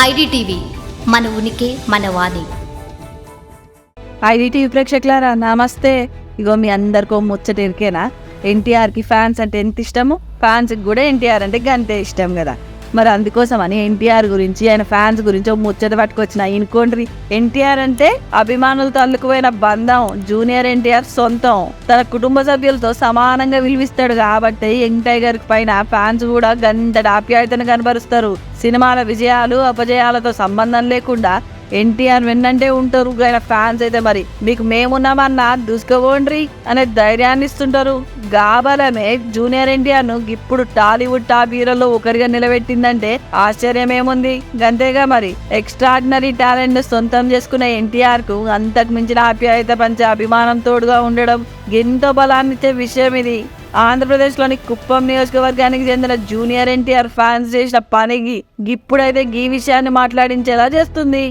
IDTV మన ఉనికి మన వాణి. ఐడిటీవీ ప్రేక్షకులారా నమస్తే. ఇగో మీ అందరికో ముచ్చట ఇరికేనా ఎన్టీఆర్కి ఫ్యాన్స్ అంటే ఎంత ఇష్టము? ఫ్యాన్స్కి కూడా ఎన్టీఆర్ అంటే గంతే ఇష్టం కదా. మరి అందుకోసం అని ఎన్టీఆర్ గురించి ఆయన ఫ్యాన్స్ గురించి ఒక ముచ్చట పట్టుకొచ్చిన. ఇనుకోండ్రి ఎన్టీఆర్ అంటే అభిమానులతో అల్లుకుపోయిన బంధం జూనియర్ ఎన్టీఆర్ సొంతం. తన కుటుంబ సభ్యులతో సమానంగా విలువిస్తాడు కాబట్టి యంగ్ టైగర్ పైన ఫ్యాన్స్ కూడా గంట ఆప్యాయతను కనబరుస్తారు. సినిమాల విజయాలు అపజయాలతో సంబంధం లేకుండా ఎన్టీఆర్ వెన్నంటే ఉంటారు. ఆయన ఫ్యాన్స్ అయితే మరి మీకు మేమున్నామన్నా దూసుకోబోండ్రి అనే ధైర్యాన్ని ఇస్తుంటారు. గాబలమే జూనియర్ ఎన్టీఆర్ను ఇప్పుడు టాలీవుడ్ టాప్ హీరోలో ఒకరిగా నిలబెట్టిందంటే ఆశ్చర్యమేముంది. అంతేగా గంతేగా మరి ఎక్స్ట్రాడినరీ టాలెంట్ను సొంతం చేసుకున్న ఎన్టీఆర్కు అంతకు మించిన ఆప్యాయత పంచే అభిమానం తోడుగా ఉండడం ఎంతో బలాన్నిచ్చే విషయం ఇది. ఆంధ్రప్రదేశ్లోని కుప్పం నియోజకవర్గానికి చెందిన జూనియర్ ఎన్టీఆర్ ఫ్యాన్స్ చేసిన పనికి ఇప్పుడైతే ఈ విషయాన్ని మాట్లాడించేలా చేస్తుంది.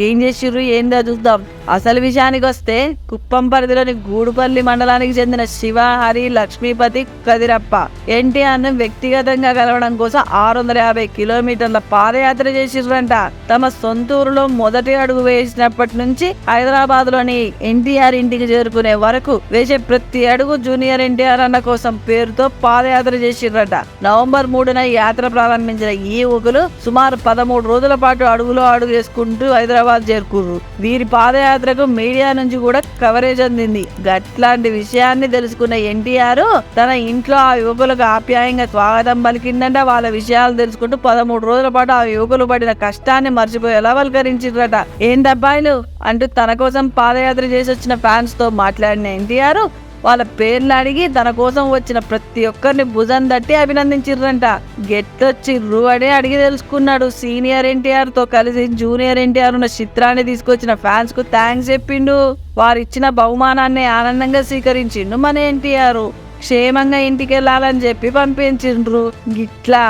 ఏం చేసిర్రు ఏందో చూద్దాం. అసలు విషయానికి వస్తే కుప్పం పరిధిలోని గూడుపల్లి మండలానికి చెందిన శివ హరి లక్ష్మీపతి కదిరప్ప ఎన్టీఆర్ను వ్యక్తిగతంగా కలవడం కోసం ఆరు వందల యాభై కిలోమీటర్ల పాదయాత్ర చేసిర్రంట. తమ సొంత ఊరులో మొదటి అడుగు వేసినప్పటి నుంచి హైదరాబాద్లోని ఎన్టీఆర్ ఇంటికి చేరుకునే వరకు వేసే ప్రతి అడుగు జూనియర్ ఎన్టీఆర్ అన్న కోసం పేరుతో పాదయాత్ర చేసిర్రట. నవంబర్ మూడున యాత్ర ప్రారంభించిన ఈ ఊగులు సుమారు పదమూడు రోజుల పాటు అడుగులో అడుగు వేసుకుంటూ హైదరాబాద్ చేరుకుర్రు. వీరి పాదయాత్రకు మీడియా నుంచి కూడా కవరేజ్ అందింది. గట్లాంటి విషయాన్ని తెలుసుకున్న ఎన్టీఆర్ తన ఇంట్లో ఆ యువకులకు ఆప్యాయంగా స్వాగతం పలికిందంట. వాళ్ళ విషయాలు తెలుసుకుంటూ పదమూడు రోజుల పాటు ఆ యువకులు పడిన కష్టాన్ని మర్చిపోయేలా పలకరించారట ఏంటబ్బాయిలు అంటూ తన కోసం పాదయాత్ర చేసి వచ్చిన ఫ్యాన్స్తో మాట్లాడిన ఎన్టీఆర్ వాళ్ళ పేర్లు అడిగి తన కోసం వచ్చిన ప్రతి ఒక్కరిని భుజం తట్టి అభినందించిర్రంట. గెట్టొచ్చిర్రు అనే అడిగి తెలుసుకున్నాడు. సీనియర్ ఎన్టీఆర్తో కలిసి జూనియర్ ఎన్టీఆర్ ఉన్న చిత్రాన్ని తీసుకొచ్చిన ఫ్యాన్స్కు థ్యాంక్స్ చెప్పిండు. వారిచ్చిన బహుమానాన్ని ఆనందంగా స్వీకరించిండు మన ఎన్టీఆర్. క్షేమంగా ఇంటికి వెళ్ళాలని చెప్పి పంపించిండ్రు. గిట్లా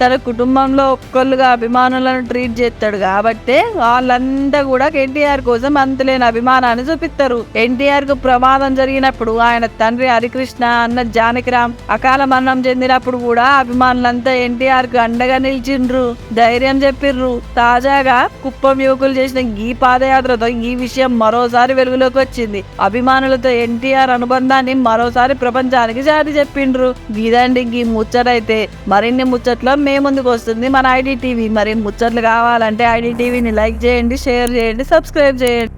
తన కుటుంబంలో ఒక్కళ్ళుగా అభిమానులను ట్రీట్ చేస్తాడు. కాబట్టి వాళ్ళంతా కూడా ఎన్టీఆర్ కోసం అంతులేని అభిమానాన్ని చూపిస్తారు. ఎన్టీఆర్కు ప్రమాదం జరిగినప్పుడు ఆయన తండ్రి హరికృష్ణ అన్న జానకిరామ్ అకాల మరణం చెందినప్పుడు కూడా అభిమానులంతా ఎన్టీఆర్కు అండగా నిలిచిండ్రు. ధైర్యం చెప్పిర్రు. తాజాగా కుప్పం యువకులు చేసిన ఈ పాదయాత్రతో ఈ విషయం మరోసారి వెలుగులోకి వచ్చింది. అభిమానులతో ఎన్టీఆర్ అనుబంధాన్ని మరోసారి ప్రపంచానికి చాటి చెప్పిండ్రు. ఇదండి ఈ ముచ్చటైతే. మరిన్ని ముచ్చట్లో మే ముందుకు వస్తుంది. మన ఐడి టీవీ మరి ముచ్చట్లు కావాలంటే ఐడి టీవీని లైక్ చేయండి షేర్ చేయండి సబ్స్క్రైబ్ చేయండి.